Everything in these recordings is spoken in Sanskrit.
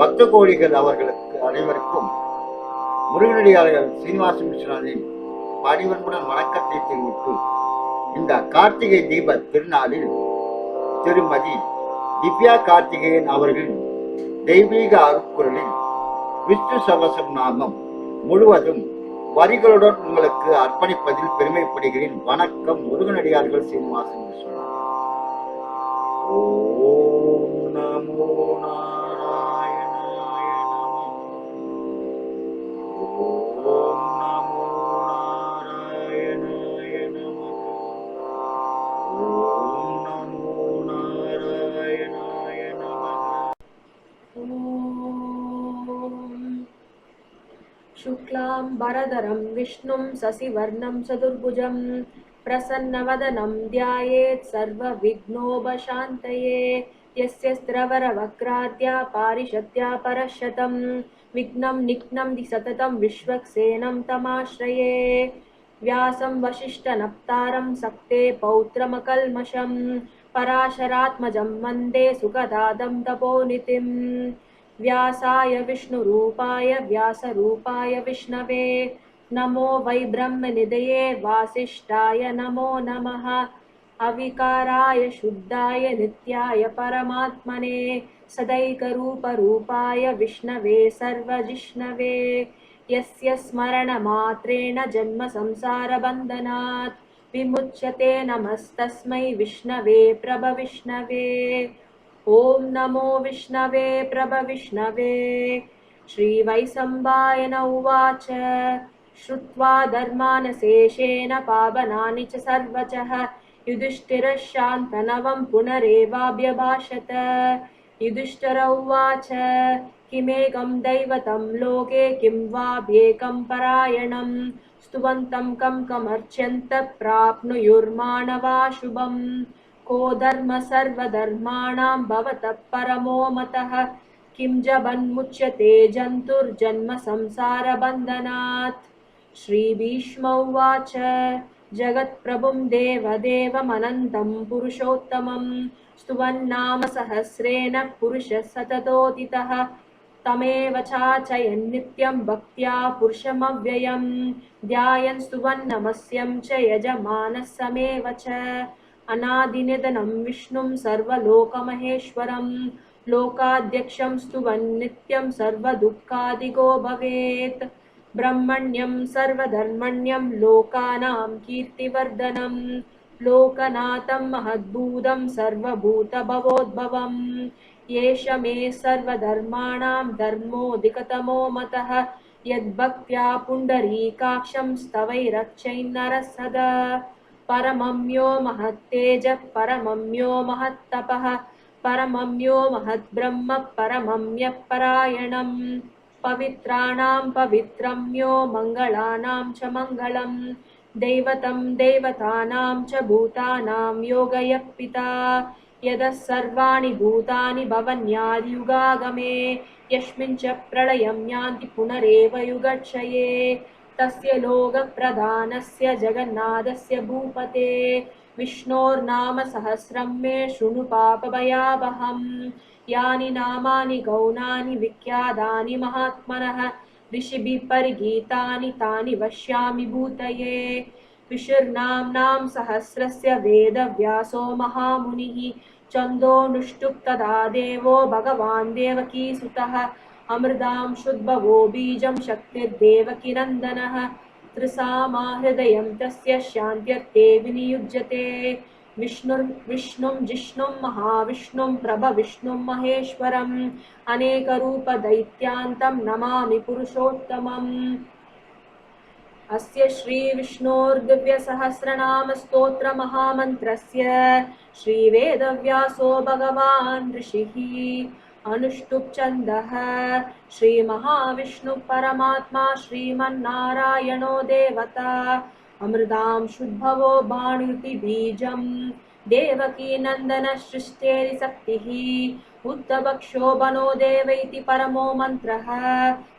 பக்த கோடிகள் அவர்களுக்கு அனைவருக்கும் முருகனடியார்கள் சீனிவாச மிஸ்ரானின் பணிவன்புடன் வணக்கத்தை தெரிவித்து இந்த கார்த்திகை தீப திருநாளில் திருமதி திவ்யா கார்த்திகேயன் அவர்கள் தெய்வீக அருக்குறளில் விஷ்ணு சவசம் நாமம் முழுவதும் வரிகளுடன் உங்களுக்கு அர்ப்பணிப்பதில் பெருமைப்படுகிறேன். வணக்கம் முருகனடியார்கள் சீனிவாசன் மிஸ்ரா ஓம் நமோ शुक्लां वरदरं विष्णुं शशिवर्णं चतुर्भुजं प्रसन्नवदनं ध्यायेत् सर्वविघ्नोपशान्तये यस्य स्त्रवरवक्राद्या पारिषद्या परशतं विघ्नं निघ्नं सततं विश्वक्सेनं तमाश्रये व्यासं वसिष्ठनप्तारं सक्ते पौत्रमकल्मषं पराशरात्मजं वन्दे सुखदादं तपोनितिम् व्यासाय विष्णुरूपाय व्यासरूपाय विष्णवे। नमो वै ब्रह्मनिधये वासिष्ठाय नमो नमः। अविकाराय शुद्धाय नित्याय परमात्मने। सदैकरूपरूपाय विष्णवे सर्वजिष्णवे। यस्य स्मरणमात्रेण जन्मसंसारबन्धनात् विमुच्यते नमस्तस्मै विष्णवे प्रभविष्णवे ॐ नमो विष्णवे प्रभविष्णवे श्रीवैसम्बायन उवाच। श्रुत्वा धर्मानशेषेण पावनानि च सर्वचः युधिष्ठिरः शान्तनवं पुनरेवाभ्यभाषत। युधिष्ठिर उवाच किमेकं दैवतं लोके किं वाप्येकं परायणं स्तुवन्तं कं कमर्च्यन्त प्राप्नुयुर्माणवा शुभम् को धर्म सर्वधर्माणां भवतः परमो मतः? किं जबन्मुच्यते जन्तुर्जन्म संसारबन्धनात्? श्रीभीष्म उवाच जगत्प्रभुं देवदेवमनन्तं पुरुषोत्तमं स्तुवन्नाम सहस्रेण पुरुषः सततोदितः तमेव चाचयन् नित्यं भक्त्या पुरुषमव्ययं ध्यायन् स्तुवन्नमस्यं च यजमानः समेव च अनादिनिधनं विष्णुं सर्वलोकमहेश्वरं लोकाध्यक्षं स्तुवन् नित्यं सर्वदुःखादिगो भवेत्। ब्रह्मण्यं सर्वधर्मण्यं लोकानां कीर्तिवर्धनं लोकनाथं महद्भूतं सर्वभूतभवोद्भवम् एष मे सर्वधर्माणां धर्मोऽधिकतमो मतः यद्भक्त्या पुण्डरीकाक्षं स्तवैरक्षैर्नरः सदा परमं यो महत्तेजः परमं यो महत्तपः परमं यो महद्ब्रह्म परमं यः परायणम्। पवित्राणां पवित्रं यो मङ्गलानां च मङ्गलं दैवतं देवतानां च भूतानां योगयः पिता। यतः सर्वाणि भूतानि भवन्यादियुगागमे यस्मिन् च प्रलयं यान्ति पुनरेव युगक्षये तस्य लोकप्रधानस्य जगन्नाथस्य भूपते। विष्णोर्नाम सहस्रं मे शृणु पापभयावहम्। यानि नामानि गौणानि विख्यातानि महात्मनः। ऋषिभिः परिगीतानि तानि वक्ष्यामि भूतये। ऋषिर्नाम्नां सहस्रस्य वेदव्यासो महामुनिः। छन्दोनुष्टुप् तदा देवो भगवान् देवकीसुतः। अमृतां शुद्भवो बीजं शक्तिर्देवकीनन्दनः त्रिसामा हृदयं तस्य शान्त्यर्थे विनियुज्यते। विष्णुर् विष्णुं जिष्णुं महाविष्णुं प्रभविष्णुं महेश्वरम्। अनेकरूपदैत्यान्तं नमामि पुरुषोत्तमम्। अस्य श्रीविष्णोर्दिव्यसहस्रनामस्तोत्रमहामन्त्रस्य श्रीवेदव्यासो भगवान् ऋषिः अनुष्टुप् श्रीमहाविष्णुपरमात्मा श्रीमन्नारायणो देवता अमृतां शुद्भवो बाणुति बीजम्। देवकी नन्दनसृष्टेरिशक्तिः बुद्धभक्षोभनो देव इति परमो मन्त्रः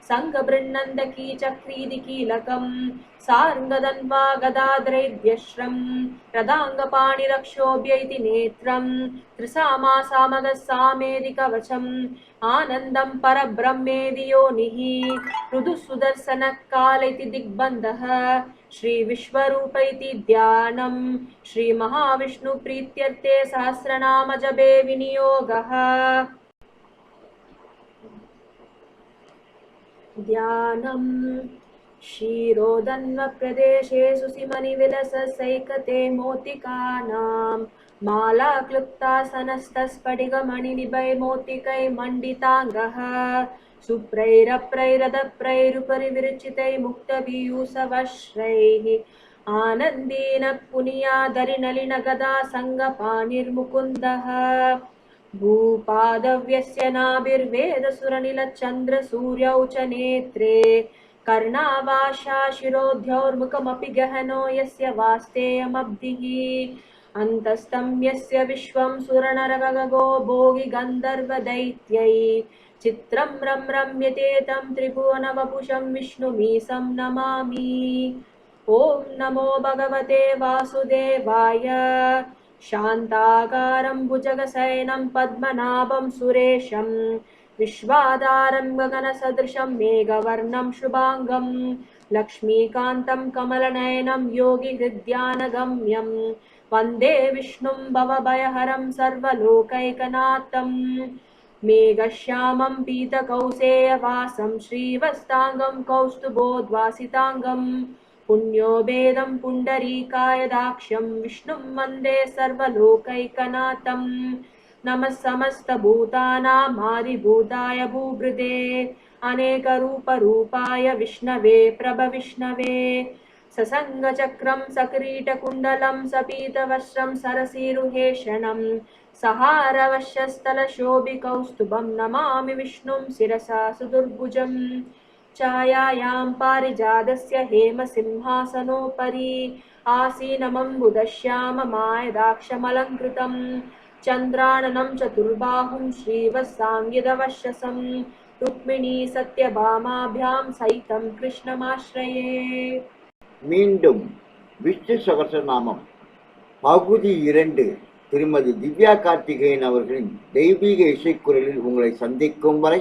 सङ्गबृह्नन्दकी चक्रीदि कीलकम् सार्ङ्गदन्वा गदाद्रैद्यश्रम् रदाङ्गपाणिरक्षोभ्य इति नेत्रम् त्रिसामासामगः सामेदि कवचम् आनन्दं परब्रह्मेदि योनिः मृदुः सुदर्शनः काल इति दिग्बन्धः श्रीविश्वरूप इति ध्यानम् श्रीमहाविष्णुप्रीत्यर्थे सहस्रनामजपे विनियोगः ध्यानम्। क्षीरोदन्वप्रदेशे सुसिमनिविलससैकते मोतिकानां माला क्लुप्तासनस्तस्फटिकमणिनिभै मोतिकै मण्डिताङ्गः। सुप्रैरप्रैरदप्रैरुपरि विरचितै मुक्तपीयूषवश्रैः आनन्दीन पुनियादरिनलिनगदा सङ्गपाणिर्मुकुन्दः भूपादव्यस्य नाभिर्वेदसुरनिलचन्द्रसूर्यौ च नेत्रे कर्णावाशा शिरोध्यौर्मुखमपि गहनो यस्य वास्तेयमब्धिः। अन्तस्तं यस्य विश्वं सुरनरगगो भोगि गन्धर्वदैत्यै चित्रं रं रम्यते तं त्रिभुवनवपुषं विष्णुमीशं नमामि। ॐ नमो भगवते वासुदेवाय शान्ताकारं भुजगशयनं पद्मनाभं सुरेशं विश्वाधारं गगनसदृशं मेघवर्णं शुभाङ्गं लक्ष्मीकान्तं कमलनयनं योगिहृद्यानगम्यं वन्दे विष्णुं भवभयहरं सर्वलोकैकनाथम् मेघश्यामं पीतकौसेयवासं श्रीवस्ताङ्गं कौस्तुभोद्वासिताङ्गं पुण्योभेदं पुण्डरीकाय दाक्ष्यं विष्णुं वन्दे सर्वलोकैकनाथं नमः समस्तभूतानामादिभूताय भूभृते। अनेकरूपरूपाय विष्णवे प्रभविष्णवे। ससङ्गचक्रं सकिरीटकुण्डलं सपीतवस्त्रं सरसीरुहेषणं सहारवश्यस्थलशोभिकौस्तुभं नमामि विष्णुं शिरसा सुदुर्भुजम् छायायां पारिजातस्य हेमसिंहासनोपरि आसीनमम्बुदश्याममायदाक्षमलङ्कृतं चन्द्राननं चतुर्बाहुं श्रीवत्साङ्गिदवशसं रुक्मिणी सत्यभामाभ्यां सहितं कृष्णमाश्रये மீண்டும் விஷ்ணு சகசநாமம் பகுதி இரண்டு திருமதி திவ்யா கார்த்திகேயன் அவர்களின் தெய்வீக இசைக்குரலில் உங்களை சந்திக்கும் வரை